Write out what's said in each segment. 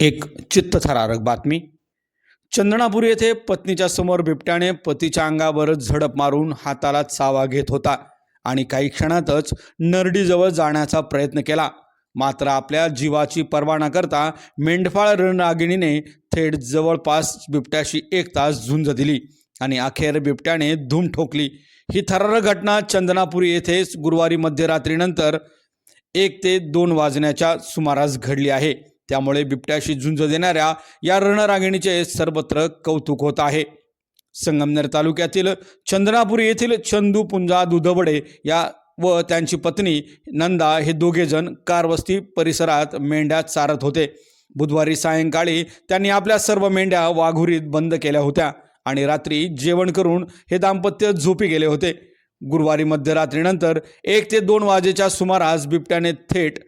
एक चित्तथरारक बातमी. चंदनापूर येथे पत्नीच्या समोर बिबट्याने पतीच्या अंगावर झडप मारून हाताला चावा घेत होता आणि काही क्षणातच नरडीजवळ जाण्याचा प्रयत्न केला. मात्र आपल्या जीवाची पर्वा न करता मेंढपाळ रणरागिणीने थेट जवळपास बिबट्याशी एक तास झुंज दिली आणि अखेर बिबट्याने धूम ठोकली. ही थरारक घटना चंदनापूर येथे गुरुवारी मध्यरात्रीनंतर एक ते दोन वाजण्याच्या सुमारास घडली आहे. त्यामुळे बिबट्याशी झुंज देणाऱ्या या रणरागिणीचे सर्वत्र कौतुक होत आहे. संगमनेर तालुक्यातील चंदनापूर येथील चंदू पुंजा दुधवडे या व त्यांची पत्नी नंदा हे दोघेजण कारवस्ती परिसरात मेंढ्या चारत होते. बुधवारी सायंकाळी त्यांनी आपल्या सर्व मेंढ्या वाघुरीत बंद केल्या होत्या आणि रात्री जेवण करून हे दाम्पत्य झोपी गेले होते. गुरुवारी मध्यरात्रीनंतर एक ते दोन वाजेच्या सुमारास बिबट्याने थेट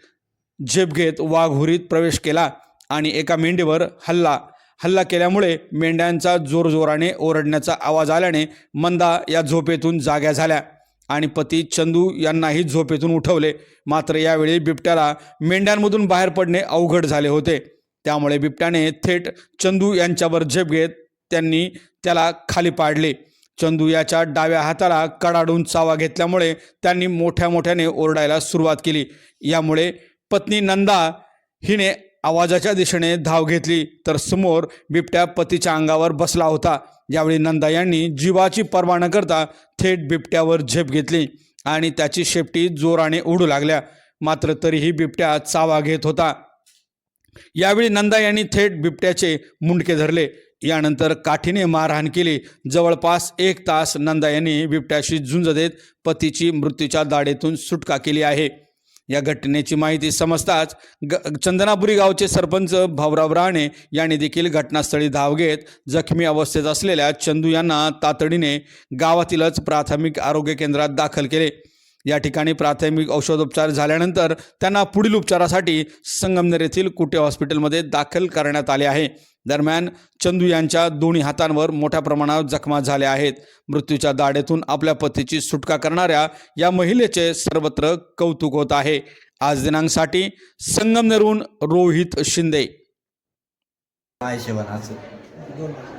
झेप घेत वाघहुरीत प्रवेश केला आणि एका मेंढीवर हल्ला हल्ला केल्यामुळे मेंढ्यांचा जोरजोराने ओरडण्याचा आवाज आल्याने मंदा या झोपेतून जाग्या झाल्या आणि पती चंदू यांनाही झोपेतून उठवले. मात्र यावेळी बिबट्याला मेंढ्यांमधून बाहेर पडणे अवघड झाले होते. त्यामुळे बिबट्याने थेट चंदू यांच्यावर झेप घेत त्यांनी त्याला खाली पाडले. चंदू याच्या डाव्या हाताला कडाडून चावा घेतल्यामुळे त्यांनी मोठ्या मोठ्याने ओरडायला सुरुवात केली. यामुळे पत्नी नंदा हिने आवाजाच्या दिशेने धाव घेतली तर समोर बिबट्या पतीच्या अंगावर बसला होता. यावेळी नंदा यांनी जीवाची पर्वा न करता थेट बिबट्यावर झेप घेतली आणि त्याची शेपटी जोराने उडू लागल्या. मात्र तरीही बिबट्या चावा घेत होता. यावेळी नंदा यांनी थेट बिबट्याचे मुंडके धरले. यानंतर काठीने मारहाण केली. जवळपास एक तास नंदा यांनी बिबट्याशी झुंज देत पतीची मृत्यूच्या दाढेतून सुटका केली आहे. या घटनेची माहिती समजताच ग चंदनापुरी गावचे सरपंच भाऊराव राणे यांनी देखील घटनास्थळी धाव घेत जखमी अवस्थेत असलेल्या चंदू यांना तातडीने गावातीलच प्राथमिक आरोग्य केंद्रात दाखल केले. या ठिकाणी प्राथमिक औषधोपचार झाल्यानंतर त्यांना पुढील उपचारासाठी संगमनेर येथील कुटे हॉस्पिटलमध्ये दाखल करण्यात आले आहे. दरम्यान चंदू यांच्या दोन्ही हातांवर मोठ्या प्रमाणावर जखमा झाल्या आहेत. मृत्यूच्या दाढेतून आपल्या पतीची सुटका करणाऱ्या या महिलेचे सर्वत्र कौतुक होत आहे. आज दिनांकसाठी संगमनेरहून रोहित शिंदे. असं.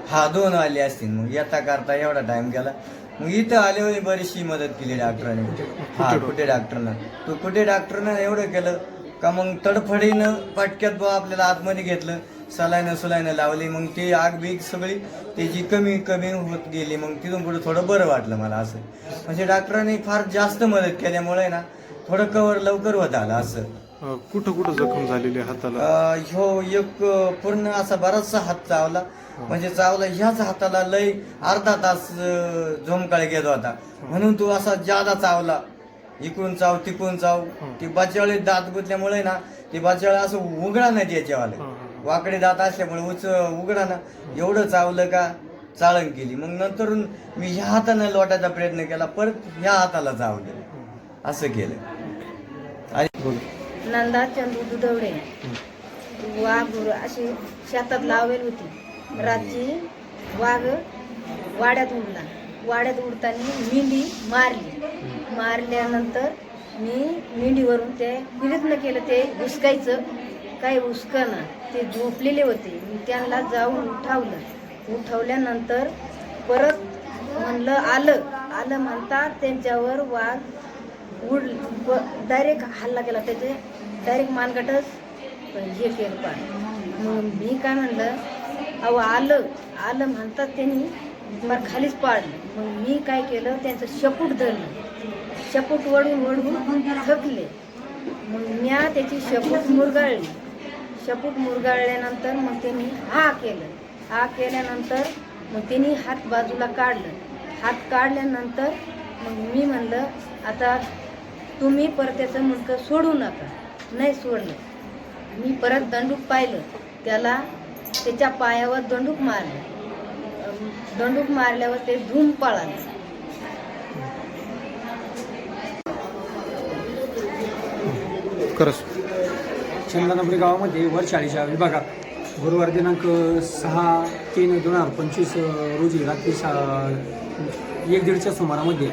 हा दोन आले असतील मग. येता करता एवढा टाइम गेला. मग इथं आल्यावर बरीचशी मदत केली डॉक्टरांनी. हा कुठे डॉक्टरनं? तू कुठे डॉक्टरनं एवढं केलं? का मग तडफडीनं पाटक्यात बुवा आपल्याला आतमध्ये घेतलं? सलाईनं सुलाईनं लावली. मग ते आग बीग सगळी त्याची कमी कमी होत गेली. मग तिथून पुढे थोडं बरं वाटलं मला असं. म्हणजे डॉक्टरांनी फार जास्त मदत केल्यामुळे ना थोडं कवर लवकर होत आलं असं. कुठं कुठं जखम झालेली हाताला? ह्यो एक पूर्ण असा बराचसा हात चावला. म्हणजे चावला ह्याच हाताला लय अर्धा तास झोमकाळ घेत होता. म्हणून तो असा जादा चावला. इकडून चाव तिकडून चाव. ती बाच्यावळे दात गुतल्यामुळे ना ती बाच्यावळे असं उघडा नाही त्याच्यावाले. वाकडे दात असल्यामुळे उच उघडा ना एवढं चावलं का चाळण केली. मग नंतर मी ह्या हाताने लोटायचा प्रयत्न केला परत ह्या हाताला चावलं असं केलं. आणि नंदा चंदू दुधवडे. वाघ अशी शेतात लावेल होती. रात्री वाघ वाड्यात उडला. वाड्यात उडताना मेंढी मारली. मारल्यानंतर मी मेंढीवरून ते प्रयत्न केलं ते हुसकायचं काही हुसकना ते झोपलेले होते. मी त्यांना जाऊन उठावलं. उठवल्यानंतर परत म्हणलं आलं. आलं म्हणता त्यांच्यावर वाघ उड डायरेक्ट हल्ला केला. त्याचे डायरेक्ट मानगटच हे केलं पाय मग मी काय म्हणलं अहो आलं. आलं म्हणतात त्यांनी मला खालीच पाडलं. मग मी काय केलं त्यांचं शपूट धरलं. शपूट वडून वडून थकले. मग म्या त्याची शपूट मुरगाळली. शपूट मुरगाळल्यानंतर मग त्यांनी हा केलं. हा केल्यानंतर मग त्यांनी हात बाजूला काढलं. हात काढल्यानंतर मग मी म्हणलं आता तुम्ही परत त्याचं मुंडकं सोडू नका. नाही सोडलं. मी परत दंडूक पाहिलं. त्याला त्याच्या पायावर दंडूक मारलं. दंडूक मारल्यावर ते धूम पळालं. खरंच. चंदनापुरी गावामध्ये वरशाळीच्या विभागात गुरुवार दिनांक सहा तीन दोन हजार पंचवीस रोजी रात्री सा एक दीडच्या सुमारामध्ये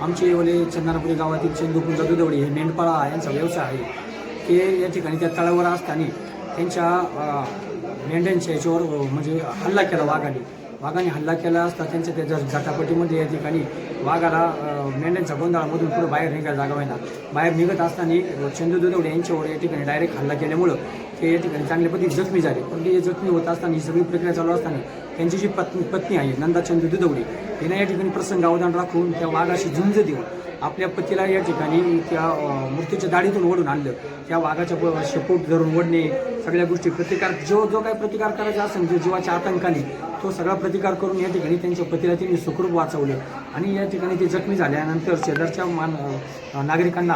आमचे वले चंदनापुरी गावातील चंदूपुंजा दुधवडी हे मेंढपाळा यांचा व्यवसाय आहे. ते या ठिकाणी त्या तळावर असताना त्यांच्या मेंढ्यांच्या याच्यावर म्हणजे हल्ला केला वाघाने. वाघाने हल्ला केला असता त्यांच्या त्या झटापटीमध्ये या ठिकाणी वाघाला मेंढ्यांच्या गोंधळामधून पुढे बाहेर निघायला जागा व्हायना बाहेर निघत असताना चंदू यांच्यावर या ठिकाणी डायरेक्ट हल्ला केल्यामुळं ते या ठिकाणी चांगल्या पद्धती जखमी झाले. पण ते जखमी होत असताना ही सगळी प्रक्रिया चालू असताना त्यांची जी पत्नी पत्नी आहे नंदा चंदू दुधवडे या ठिकाणी प्रसंग अवधान राखून त्या वाघाशी झुंज देऊन आपल्या पतीला या ठिकाणी त्या मृत्यूच्या दाढीतून ओढून आणलं. त्या वाघाच्या शेपूट धरून ओढणे सगळ्या गोष्टी प्रतिकार जो जो काही प्रतिकार करायचा असेल जो जीवाच्या आतंकाने तो सगळा प्रतिकार करून या ठिकाणी त्यांच्या पतीला त्यांनी सुखरूप वाचवलं. आणि या ठिकाणी ते जखमी झाल्यानंतर शेजारच्या मान नागरिकांना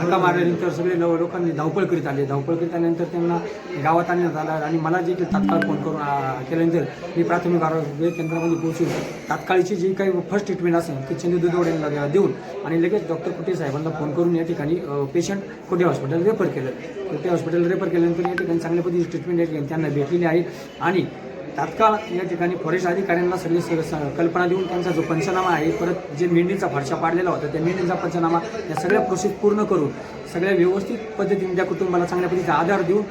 हल्ला मारल्यानंतर सगळे लो- लोकांनी धावपळ करीत आले. धावपळ करीत आल्यानंतर त्यांना गावात आणण्यात आला आणि मला जे काही तात्काळ फोन करून केल्यानंतर म्हणजे मी प्राथमिक आरोग्य केंद्रामध्ये पोहोचून तात्काळची जी काही फर्स्ट ट्रीटमेंट असेल ती चंदू दुधवड्यांना देऊन आणि लगेच डॉक्टर कुटे साहेबांना फोन करून या ठिकाणी पेशंट कुठे हॉस्पिटल रेफर केलं. कुठे हॉस्पिटल रेफर केल्यानंतर या ठिकाणी चांगल्या पद्धतीची ट्रीटमेंट या ठिकाणी त्यांना भेटलेली आहे. आणि तात्काळ या ठिकाणी फॉरेस्ट अधिकाऱ्यांना सगळी स- कल्पना देऊन त्यांचा जो पंचनामा आहे परत जे मेंढीचा फरशा पाडलेला होता त्या मेंढीचा पंचनामा या सगळ्या प्रोसेस पूर्ण करून सगळ्या व्यवस्थित पद्धतीने त्या कुटुंबाला चांगल्या पद्धतीचा आधार देऊन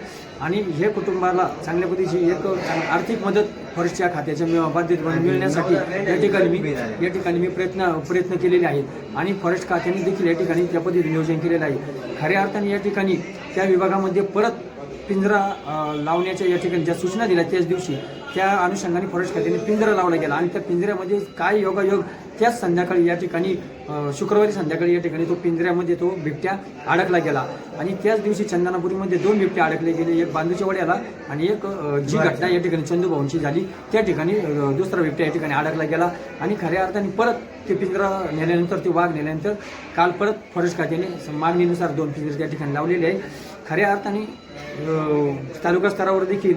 आणि हे कुटुंबाला चांगल्या पद्धतीची एक आर्थिक मदत फॉरेस्टच्या खात्याच्या बाधित मिळण्यासाठी या ठिकाणी मी या ठिकाणी मी प्रयत्न प्रयत्न केलेले आहेत. आणि फॉरेस्ट खात्याने देखील या ठिकाणी त्या पद्धतीने नियोजन केलेलं आहे. खऱ्या अर्थाने या ठिकाणी त्या विभागामध्ये परत पिंजरा लावण्याच्या या ठिकाणी ज्या सूचना दिल्या त्याच दिवशी त्या अनुषंगाने फॉरेस्ट खात्याने पिंजरा लावला गेला. आणि त्या पिंजऱ्यामध्ये काय योगायोग त्याच संध्याकाळी या ठिकाणी शुक्रवारी संध्याकाळी या ठिकाणी तो पिंजऱ्यामध्ये तो बिबट्या अडकला गेला. आणि त्याच दिवशी चंदनापुरीमध्ये दोन बिबटे अडकले गेले एक बांधूच्या वड्याला आणि एक जी घटना या ठिकाणी चंदूभाऊंची झाली त्या ठिकाणी दुसरा बिबट्या या ठिकाणी अडकला गेला. आणि खऱ्या अर्थाने परत ते पिंजरा नेल्यानंतर ते वाघ नेल्यानंतर काल परत फॉरेस्ट खात्याने मागणीनुसार दोन पिंजरे त्या ठिकाणी लावलेले आहे खऱ्या अर्थाने तालुका स्तरावर देखील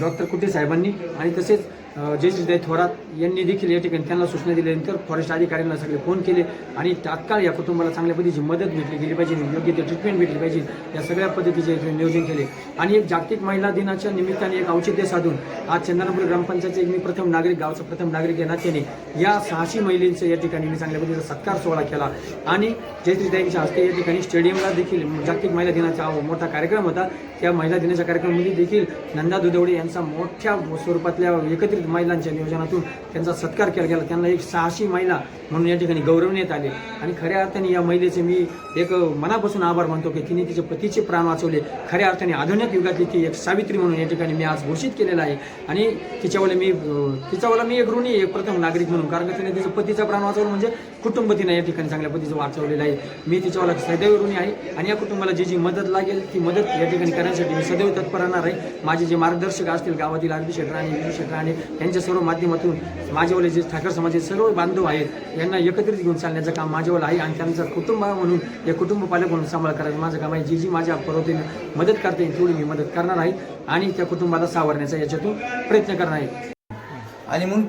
डॉक्टर कुटे साहेबांनी आणि तसेच जयश्रीताई थोरात यांनी देखील या ठिकाणी त्यांना सूचना दिल्यानंतर फॉरेस्ट अधिकाऱ्यांना सगळे फोन केले आणि तात्काळ या कुटुंबाला चांगल्या पद्धतीची मदत भेटली गेली पाहिजे योग्य ते ट्रीटमेंट भेटली पाहिजे या सगळ्या पद्धतीचे नियोजन केले. आणि एक जागतिक महिला दिनाच्या निमित्ताने एक औचित्य साधून आज चंदनापूर ग्रामपंचायतचे एक मी प्रथम नागरिक गावचा प्रथम नागरिक या नात्याने या सहाशे महिलांचं या ठिकाणी मी चांगल्या पद्धतीचा सत्कार सोहळा केला. आणि जयश्रीताईंच्या हस्ते या ठिकाणी स्टेडियमला देखील जागतिक महिला दिनाचा मोठा कार्यक्रम होता. त्या महिला दिनाच्या कार्यक्रमामध्ये देखील नंदा दुधवडे यांचा मोठ्या स्वरूपातल्या एकत्रित महिलांच्या नियोजनातून त्यांचा सत्कार केला गेला. त्यांना एक साहसी महिला म्हणून या ठिकाणी गौरवण्यात आले. आणि खऱ्या अर्थाने या महिलेचे मी एक मनापासून आभार मानतो की तिने तिचे पतीचे प्राण वाचवले. खऱ्या अर्थाने आधुनिक युगातली ती एक सावित्री म्हणून या ठिकाणी मी आज घोषित केलेला आहे. आणि तिच्यावाला मी अं, तिच्यावाला मी एक ऋणी एक प्रथम नागरिक म्हणून. कारण तिने तिचं पतीचा प्राण वाचवलं म्हणजे कुटुंब तिने या ठिकाणी चांगल्या पतीचं वाचवलेलं आहे. मी तिच्यावाला सदैव ऋणी आहे. आणि या कुटुंबाला जी जी मदत लागेल ती मदत या ठिकाणी करण्यासाठी मी सदैव तत्पर राहणार आहे. माझे जे मार्गदर्शक असतील गावातील अगदी शेटराणे विजू शेटराणे यांच्या सर्व माध्यमातून माझ्यावाले जे ठाकर समाजाचे सर्व बांधव आहेत यांना एकत्रित घेऊन चालण्याचं काम माझ्यावर आहे आणि त्यांचं कुटुंब म्हणून या कुटुंब पालक म्हणून सांभाळ करायचं माझं काम आहे. जी जी माझ्या पर्वतीने मदत करता येईल तेवढी मी मदत करणार आहे आणि त्या कुटुंबाला सावरण्याचा याच्यातून प्रयत्न करणार आहे. आणि मग